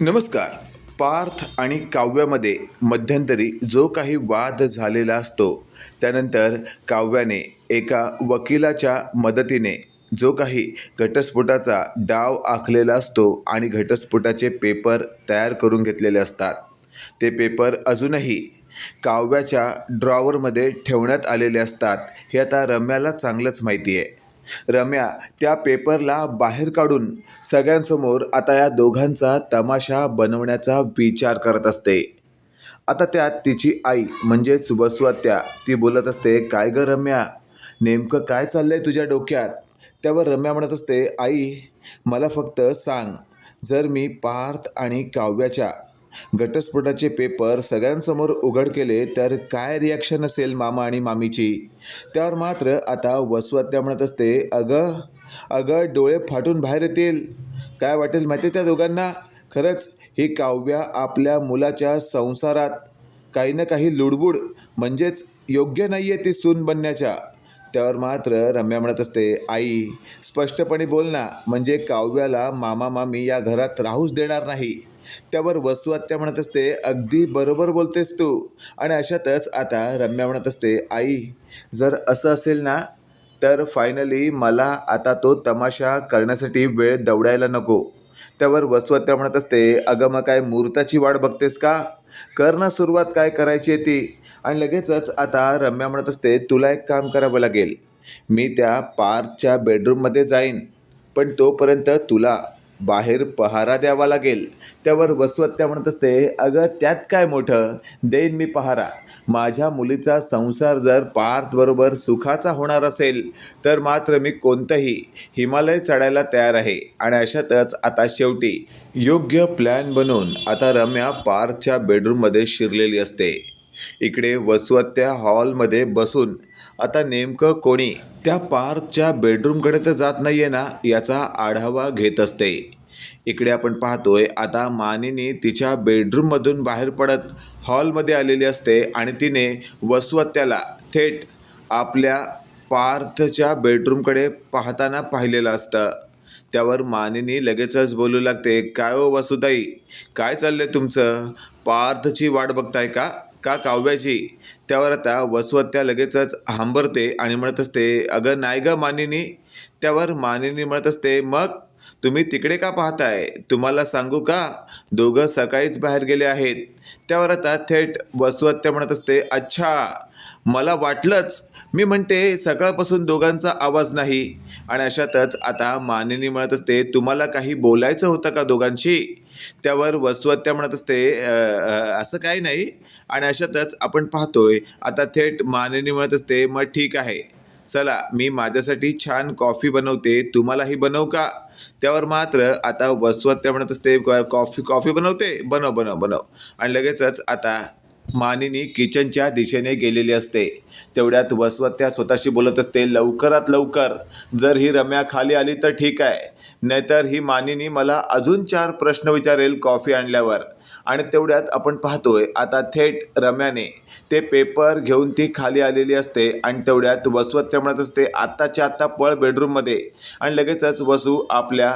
नमस्कार. पार्थ आणि काव्यामध्ये मध्यंतरी जो काही वाद झालेला असतो त्यानंतर काव्याने एका वकिलाच्या मदतीने जो काही घटस्फोटाचा डाव आखलेला असतो आणि घटस्फोटाचे पेपर तयार करून घेतलेले असतात. ते पेपर अजूनही काव्याच्या ड्रॉवरमध्ये ठेवण्यात आलेले असतात हे आता रम्याला चांगलंच माहिती आहे रम्या त्या पेपरला बाहेर काढून सगळ्यांसमोर आता या दोघांचा तमाशा बनवण्याचा विचार करत असते. आता त्यात तिची आई म्हणजेच वसुआत्या ती बोलत असते काय ग रम्या? नेमकं काय चाललंय तुझ्या डोक्यात? त्यावर रम्या म्हणत असते आई मला फक्त सांग जर मी पार्थ आणि काव्याच्या घटस्फोटाचे पेपर सगळ्यांसमोर उघड केले तर काय रिॲक्शन असेल मामा आणि मामीची? त्यावर मात्र आता वसुआत्या म्हणत असते अगं अगं डोळे फाटून बाहेर येतील. काय वाटेल माहिती आहे त्या दोघांना? खरंच ही काव्या आपल्या मुलाच्या संसारात काही ना काही लुडबुड म्हणजेच योग्य नाही आहे ती सून बनण्याच्या. त्यावर मात्र रम्या म्हणत असते आई स्पष्टपणे बोल ना म्हणजे काव्याला मामा मामी या घरात राहूच देणार नाही. त्यावर वसुआत्या म्हणत असते अगदी बरोबर बोलतेस तू. आणि अशातच आता रम्या म्हणत असते आई जर असं असेल ना तर फायनली मला आता तो तमाशा करण्यासाठी वेळ दवडायला नको. त्यावर वसुआत्या म्हणत असते अगं मग काय मुहूर्ताची वाट बघतेस का? कर ना सुरुवात काय करायची आहे ती. आणि लगेचच आता रम्या म्हणत असते तुला एक काम करावं लागेल. मी त्या पार्कच्या बेडरूममध्ये जाईन पण तोपर्यंत तुला बाहेर पहारा द्यावा लागेल. त्यावर वसवत्या म्हणत असते अगं त्यात काय मोठं? देईन मी पहारा. माझ्या मुलीचा संसार जर पार्थबरोबर सुखाचा होणार असेल तर मात्र मी कोणतंही हिमालय चढायला तयार आहे. आणि अशातच आता शेवटी योग्य प्लॅन बनवून आता रम्या पार्थच्या बेडरूममध्ये शिरलेली असते. इकडे वसवत्या हॉलमध्ये बसून आता नेमकं कोणी? त्या पार्कच्या बेडरूमकडे तर जात नाही आहे ना याचा आढावा घेत असते. इकडे आपण पाहतोय आता मानिनी तिच्या बेडरूममधून बाहेर पडत हॉलमध्ये आलेली असते आणि तिने वसवत्याला थेट आपल्या पार्थच्या बेडरूमकडे पाहताना पाहिलेलं असतं. त्यावर मानिनी लगेचच बोलू लागते काय ओ वसुताई? काय चाललंय तुमचं? पार्थची वाट बघताय का? का काव्याची? त्यावर आता वसुहत्या लगेचच हांबरते आणि म्हणत असते अगं नाही ग मानिनी. त्यावर मानिनी म्हणत असते मग तुम्ही तिकडे का पाहताय? तुम्हाला सांगू का? दोघं सकाळीच बाहेर गेले आहेत. त्यावर आता थेट वसवत्या म्हणत असते अच्छा मला वाटलंच. मी म्हणते सकाळपासून दोघांचा आवाज नाही. आणि अशातच आता मानिनी म्हणत असते तुम्हाला काही बोलायचं होतं का दोघांशी? त्यावर वस्तुहत्या म्हणत असते असं काही नाही. आणि अशातच आपण पाहतोय आता थेट मानिनी म्हणत असते मग ठीक आहे. चला मी माझ्यासाठी छान कॉफी बनवते. तुम्हालाही बनव का? त्यावर मात्र आता वस्वत्या म्हणत असते कॉफी कॉफी बनवते? बनव बनव बनव. आणि लगेचच आता मानिनी किचनच्या दिशेने गेलेली असते. तेवढ्यात वसवत्या स्वतःशी बोलत असते लवकरात लवकर. जर ही रम्या खाली आली तर ठीक आहे. नाहीतर ही मानिनी मला अजून चार प्रश्न विचारेल कॉफी आणल्यावर. आणि तेवढ्यात आपण पाहतोय आता थेट रम्याने ते पेपर घेऊन ती खाली आलेली असते आणि तेवढ्यात वसवत्या म्हणत असते आत्ताच्या आत्ता पळ बेडरूममध्ये. आणि लगेचच वसू आपल्या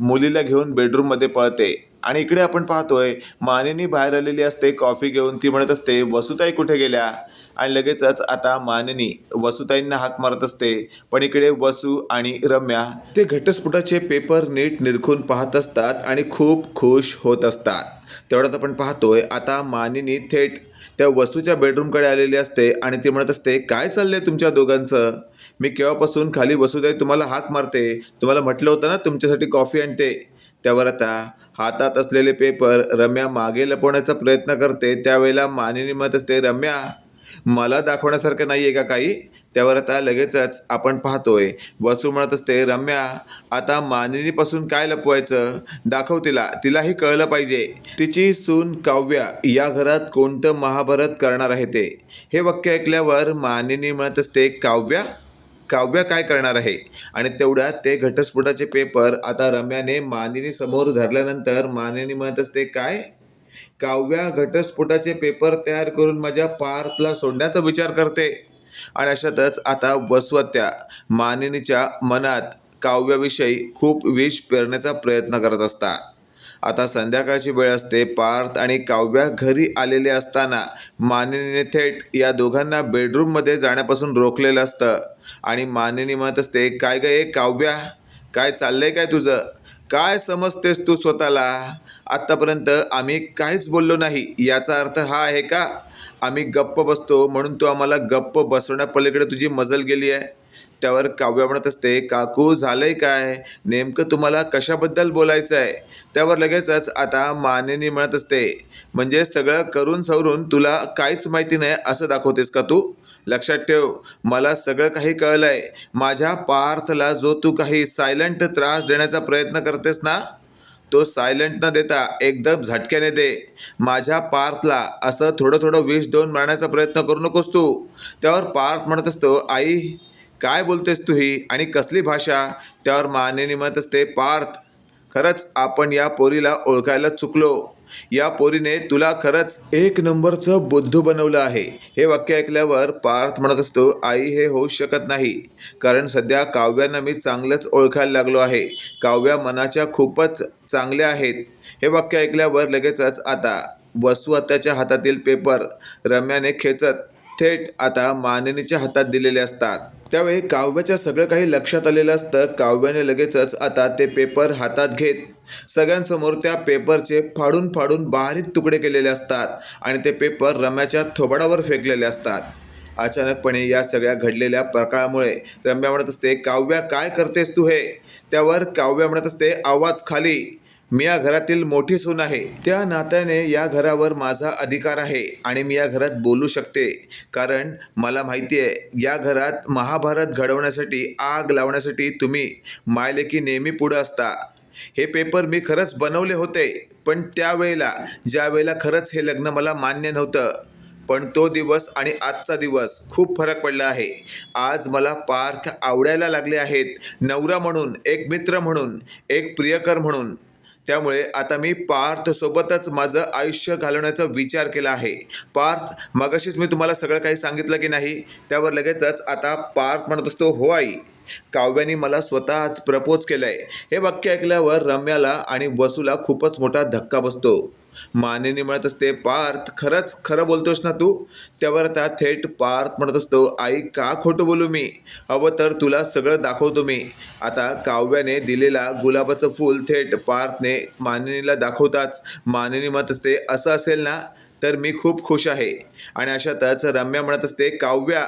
मुलीला घेऊन बेडरूममध्ये पळते. आणि इकडे आपण पाहतोय मानिनी बाहेर आलेली असते कॉफी घेऊन ती म्हणत असते वसुताई कुठे गेल्या? आणि लगेचच आता मानिनी वसुताईंना हाक मारत असते. पण इकडे वसू आणि रम्या ते घटस्फोटाचे पेपर नीट निरखून पाहत असतात आणि खूप खुश होत असतात. तेवढ्यात आपण पाहतोय आता मानिनी थेट त्या वसूच्या बेडरूमकडे आलेली असते आणि ती म्हणत असते काय चाललंय तुमच्या दोघांचं? मी केव्हापासून खाली वसुताई तुम्हाला हाक मारते? तुम्हाला म्हटलं होतं ना तुमच्यासाठी कॉफी आणते त्यावर आता हातात असलेले पेपर रम्या मागे लपवण्याचा प्रयत्न करते. त्यावेळेला मानिनी म्हणत असते रम्या मला दाखवण्यासारखं नाही आहे का काही? त्यावर आता लगेचच आपण पाहतोय. वसू म्हणत असते रम्या आता मानिनीपासून काय लपवायचं? दाखव तिला. तिलाही कळलं पाहिजे. तिची सून काव्या या घरात कोणतं महाभारत करणार आहे ते? हे वाक्य ऐकल्यावर मानिनी म्हणत असते काव्या? काव्य काय करणार आहे? आणि तेवढ्यात ते घटस्फोटाचे पेपर आता रम्याने मानिनी समोर धरल्यानंतर मानिनी म्हणत असते काय? काव्या घटस्फोटाचे पेपर तयार करून माझ्या पार्थला सोडण्याचा विचार करते. आणि अशातच आता वसवत्या मानिनीच्या मनात काव्याविषयी खूप विष पेरण्याचा प्रयत्न करत असतात. आता संध्याकाळची वेळ असते. पार्थ आणि काव्या घरी आलेले असताना मानिनीने थेट या दोघांना बेडरूममध्ये जाण्यापासून रोखलेलं असतं. आणि मानिनी म्हणत असते काय ग ए काव्या? काय चाललंय काय तुझं? काय समजतेस तू स्वतःला? आत्तापर्यंत आम्ही काहीच बोललो नाही. याचा अर्थ हा आहे का? आम्ही गप्प बसतो म्हणून तू आम्हाला गप्प बसवण्यापलीकडे तुझी मजल गेली आहे. त्यावर काव्य म्हणत असते काकू झालंय काय? नेमकं तुम्हाला कशाबद्दल बोलायचं आहे? त्यावर लगेचच आता मानेनी म्हणत असते म्हणजे सगळं करून सवरून तुला काहीच माहिती नाही असं दाखवतेस का तू? लक्षात ठेव मला सगळं काही कळलं आहे माझ्या पार्थला जो तू काही सायलंट त्रास देण्याचा प्रयत्न करतेस ना तो सायलंट न देता एकदम झटक्याने दे. माझ्या पार्थला असं थोडं थोडं विष देऊन मारण्याचा प्रयत्न करू नकोस तू. त्यावर पार्थ म्हणत असतो आई काय बोलतेस तू ही? आणि कसली भाषा? त्यावर मानेनी म्हणत असते पार्थ. खरंच आपण या पोरीला ओळखायला चुकलो. या पोरीने तुला खरंच एक नंबरचं बुद्धू बनवलं आहे. हे वाक्य ऐकल्यावर पार्थ म्हणत असतो आई हे होऊ शकत नाही. कारण सध्या काव्यांना मी चांगलंच ओळखायला लागलो आहे. काव्या मनाच्या खूपच चांगल्या आहेत. हे वाक्य ऐकल्यावर लगेचच आता वसू आत्याच्या हातातील पेपर रम्याने खेचत थेट आता मानिनीच्या हातात दिलेले असतात. त्यावेळी काव्याच्या सगळं काही लक्षात आलेलं असतं. काव्याने लगेचच आता ते पेपर हातात घेत सगळ्यांसमोर त्या पेपरचे फाडून फाडून बारीक तुकडे केलेले असतात आणि ते पेपर रम्याच्या थोबाडावर फेकलेले असतात. अचानकपणे या सगळ्या घडलेल्या प्रकारामुळे रम्या म्हणत असते काव्या काय करतेस तू हे? त्यावर काव्या म्हणत असते आवाज खाली. मी या घरातील मोठी सून आहे. त्या नात्याने या घरावर माझा अधिकार आहे आणि मी या घरात बोलू शकते. कारण मला माहिती आहे या घरात महाभारत घडवण्यासाठी आग लावण्यासाठी तुम्ही मायलेकी नेहमी पुढं असता. हे पेपर मी खरंच बनवले होते पण त्यावेळेला ज्या वेळेला खरंच हे लग्न मला मान्य नव्हतं. पण तो दिवस आणि आजचा दिवस खूप फरक पडला आहे. आज मला पार्थ आवडायला लागले आहेत. नवरा म्हणून एक मित्र म्हणून एक प्रियकर म्हणून. त्यामुळे आता मी पार्थसोबतच माझं आयुष्य घालवण्याचा विचार केला आहे. पार्थ मगाशीच मी तुम्हाला सगळं काही सांगितलं की नाही त्यावर लगेचच आता पार्थ म्हणत असतो हो आई काव्याने मला स्वतःच प्रपोज केलं आहे हे वाक्य ऐकल्यावर रम्याला आणि वसूला खूपच मोठा धक्का बसतो. मानेने म्हणत असते पार्थ खरंच खरं बोलतोस ना तू? त्यावर आता थेट पार्थ म्हणत असतो आई का खोटं बोलू मी? अवं तर तुला सगळं दाखवतो मी. आता काव्याने दिलेला गुलाबाचं फूल थेट पार्थने मानिनीला दाखवताच मानिनी म्हणत असते असं असेल ना तर मी खूप खुश आहे. आणि अशातच रम्या म्हणत असते काव्या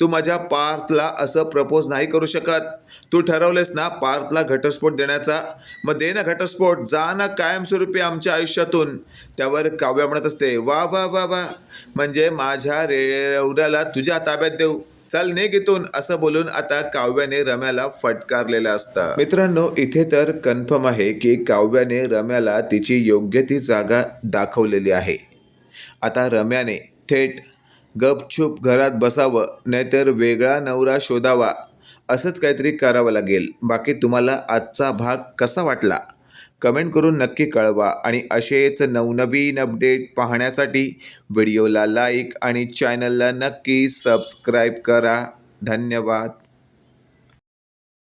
तू माझ्या पार्थला असं प्रपोज नाही करू शकत. तू ठरवलेस ना पार्थला घटस्फोट देण्याचा. मग दे ना घटस्फोट जा ना कायमस्वरूपी आमच्या आयुष्यातून. त्यावर काव्य म्हणत असते वा वा वा वा. म्हणजे माझ्या रेवऱ्याला तुझ्या ताब्यात देऊ. चल ने घेतून असं बोलून आता काव्याने रम्याला फटकारलेलं असतं. मित्रांनो इथे तर कन्फर्म आहे की काव्याने रम्याला तिची योग्य ती जागा दाखवलेली आहे. आता रम्याने थेट गपचूप घरात बसावं नाहीतर वेगळा नवरा शोधावा. असंच काहीतरी करावं लागेल. बाकी तुम्हाला आजचा भाग कसा वाटला? कमेंट करून नक्की कळवा आणि असेच नवनवीन अपडेट पाहण्यासाठी व्हिडिओला लाईक आणि चॅनलला नक्की सबस्क्राईब करा. धन्यवाद.